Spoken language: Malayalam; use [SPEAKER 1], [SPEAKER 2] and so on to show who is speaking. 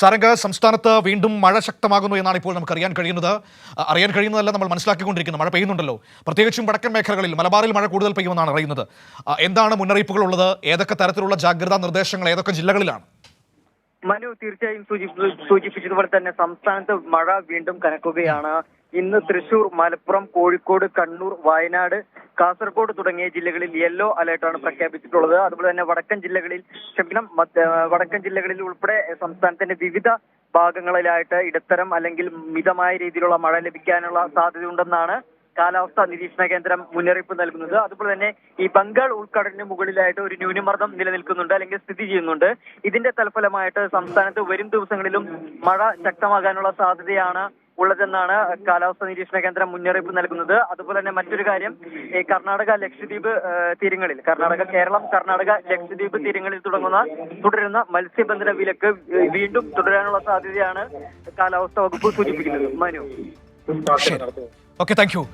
[SPEAKER 1] സാറങ്ക സംസ്ഥാനത്ത് വീണ്ടും മഴ ശക്തമാകുന്നു എന്നാണ് ഇപ്പോൾ നമുക്ക് അറിയാൻ കഴിയുന്നത് അറിയാൻ കഴിയുന്നതല്ല നമ്മൾ മനസ്സിലാക്കിക്കൊണ്ടിരിക്കുന്നത് മഴ പെയ്യുന്നുണ്ടല്ലോ പ്രത്യേകിച്ചും വടക്കൻ മേഖലകളിൽ മലബാറിൽ മഴ കൂടുതൽ പെയ്യുമെന്നാണ് അറിയുന്നത് എന്താണ് മുന്നറിയിപ്പുകൾ ഉള്ളത് ഏതൊക്കെ തരത്തിലുള്ള ജാഗ്രതാ നിർദ്ദേശങ്ങൾ ഏതൊക്കെ ജില്ലകളിലാണ്
[SPEAKER 2] മനു തീർച്ചയായും സൂചിപ്പിച്ചതുപോലെ തന്നെ സംസ്ഥാനത്ത് മഴ വീണ്ടും കനക്കുകയാണ് ഇന്ന് തൃശൂർ മലപ്പുറം കോഴിക്കോട് കണ്ണൂർ വയനാട് കാസർഗോഡ് തുടങ്ങിയ ജില്ലകളിൽ യെല്ലോ അലേർട്ടാണ് പ്രഖ്യാപിച്ചിട്ടുള്ളത് അതുപോലെ തന്നെ വടക്കൻ ജില്ലകളിൽ ക്ഷമിക്കണം വടക്കൻ ജില്ലകളിൽ ഉൾപ്പെടെ സംസ്ഥാനത്തിന്റെ വിവിധ ഭാഗങ്ങളിലായിട്ട് ഇടത്തരം അല്ലെങ്കിൽ മിതമായ രീതിയിലുള്ള മഴ ലഭിക്കാനുള്ള സാധ്യതയുണ്ടെന്നാണ് കാലാവസ്ഥാ നിരീക്ഷണ കേന്ദ്രം മുന്നറിയിപ്പ് നൽകുന്നത് അതുപോലെ തന്നെ ഈ ബംഗാൾ ഉൾക്കടലിന് മുകളിലായിട്ട് ഒരു ന്യൂനമർദ്ദം നിലനിൽക്കുന്നുണ്ട് അല്ലെങ്കിൽ സ്ഥിതി ചെയ്യുന്നുണ്ട് ഇതിന്റെ തൽഫലമായിട്ട് സംസ്ഥാനത്ത് വരും ദിവസങ്ങളിലും മഴ ശക്തമാകാനുള്ള സാധ്യതയാണ് ഉള്ളതെന്നാണ് കാലാവസ്ഥാ നിരീക്ഷണ കേന്ദ്രം മുന്നറിയിപ്പ് നൽകുന്നത് അതുപോലെ തന്നെ മറ്റൊരു കാര്യം ഈ കർണാടക ലക്ഷദ്വീപ് തീരങ്ങളിൽ കർണാടക കേരളം കർണാടക ലക്ഷദ്വീപ് തീരങ്ങളിൽ തുടങ്ങുന്ന തുടരുന്ന മത്സ്യബന്ധന വിലക്ക് വീണ്ടും തുടരാനുള്ള സാധ്യതയാണ് കാലാവസ്ഥാ വകുപ്പ് സൂചിപ്പിക്കുന്നത് മനു
[SPEAKER 1] Okay, thank you.